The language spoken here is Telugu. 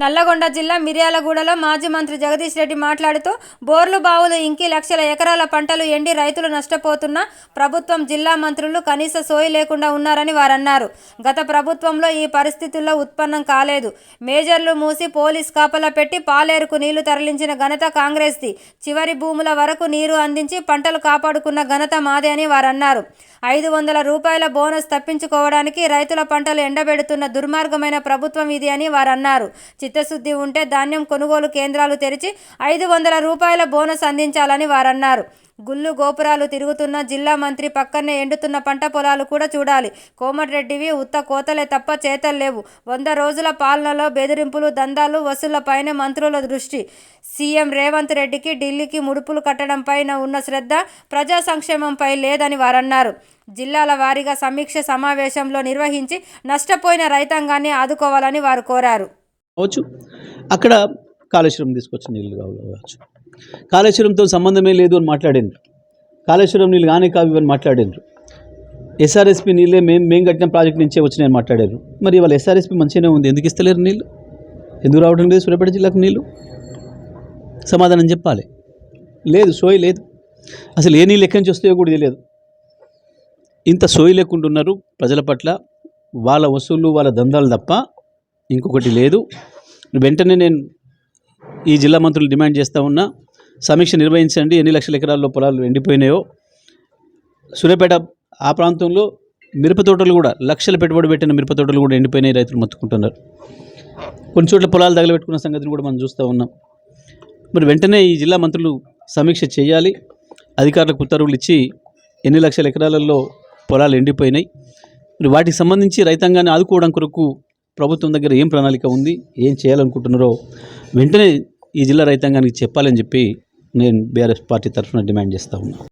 నల్లగొండ జిల్లా మిర్యాలగూడలో మాజీ మంత్రి జగదీష్ రెడ్డి మాట్లాడుతూ బోర్లు బావులు ఇంకి లక్షల ఎకరాల పంటలు ఎండి రైతులు నష్టపోతున్నా ప్రభుత్వం జిల్లా మంత్రులు కనీస సోయి లేకుండా ఉన్నారని వారన్నారు. గత ప్రభుత్వంలో ఈ పరిస్థితుల్లో ఉత్పన్నం కాలేదు. మేజర్లు మూసి పోలీస్ కాపలా పెట్టి పాలేరుకు నీళ్ళు తరలించిన ఘనత కాంగ్రెస్ది. చివరి భూముల వరకు నీరు అందించి పంటలు కాపాడుకున్న ఘనత మాదే అని వారన్నారు. ఐదు వందల రూపాయల బోనస్ తప్పించుకోవడానికి రైతుల పంటలు ఎండబెడుతున్న దుర్మార్గమైన ప్రభుత్వం ఇది అని వారన్నారు. చిత్తశుద్ధి ఉంటే ధాన్యం కొనుగోలు కేంద్రాలు తెరిచి ఐదు వందల రూపాయల బోనస్ అందించాలని వారన్నారు. గుళ్ళు గోపురాలు తిరుగుతున్న జిల్లా మంత్రి పక్కనే ఎండుతున్న పంట పొలాలు కూడా చూడాలి. కోమటిరెడ్డివి ఉత్త కోతలే తప్ప చేతలు లేవు. వంద రోజుల పాలనలో బెదిరింపులు దందాలు వసూళ్ళపైనే మంత్రుల దృష్టి. సీఎం రేవంత్ రెడ్డికి ఢిల్లీకి ముడుపులు కట్టడం పైన ఉన్న శ్రద్ధ ప్రజా సంక్షేమంపై లేదని వారన్నారు. జిల్లాల వారీగా సమీక్ష సమావేశంలో నిర్వహించి నష్టపోయిన రైతాంగాన్ని ఆదుకోవాలని వారు కోరారు. కావచ్చు అక్కడ కాళేశ్వరం తీసుకొచ్చి నీళ్ళు కావచ్చు. కాళేశ్వరంతో సంబంధమే లేదు అని మాట్లాడిండ్రు. కాళేశ్వరం నీళ్ళు కానీ కావు అని మాట్లాడిండ్రు. ఎస్ఆర్ఎస్పి నీళ్ళే మేము మేము కట్టిన ప్రాజెక్ట్ నుంచే వచ్చినాయని మాట్లాడారు. మరి ఇవాళ ఎస్ఆర్ఎస్పి మంచిగానే ఉంది. ఎందుకు ఇస్తలేరు నీళ్ళు ఎందుకు రావడం లేదు సూర్యాపేట జిల్లాకు నీళ్ళు సమాధానం చెప్పాలి. లేదు సోయి లేదు. అసలు ఏ నీళ్ళు ఎక్కడి నుంచి వస్తాయో కూడా తెలియదు. ఇంత సోయి లేకుండా ఉన్నారు ప్రజల పట్ల. వాళ్ళ వసూళ్ళు వాళ్ళ దందాలు తప్ప ఇంకొకటి లేదు. వెంటనే నేను ఈ జిల్లా మంత్రులు డిమాండ్ చేస్తూ ఉన్నా సమీక్ష నిర్వహించండి ఎన్ని లక్షల ఎకరాల్లో పొలాలు ఎండిపోయినాయో. సూర్యాపేట ఆ ప్రాంతంలో మిరప తోటలు కూడా లక్షల పెట్టుబడి పెట్టిన మిరప తోటలు కూడా ఎండిపోయినాయి రైతులు మొత్తుకుంటున్నారు. కొన్ని చోట్ల పొలాలు తగలబెట్టుకున్న సంగతిని కూడా మనం చూస్తూ ఉన్నాం. మరి వెంటనే ఈ జిల్లా మంత్రులు సమీక్ష చేయాలి. అధికారులకు ఉత్తర్వులు ఇచ్చి ఎన్ని లక్షల ఎకరాలలో పొలాలు ఎండిపోయినాయి. మరి వాటికి సంబంధించి రైతాంగాన్ని ఆదుకోవడం కొరకు ప్రభుత్వం దగ్గర ఏం ప్రణాళిక ఉంది ఏం చేయాలనుకుంటున్నారో వెంటనే ఈ జిల్లా రైతాంగానికి చెప్పాలని చెప్పి నేను బీఆర్ఎస్ పార్టీ తరఫున డిమాండ్ చేస్తూ ఉన్నాను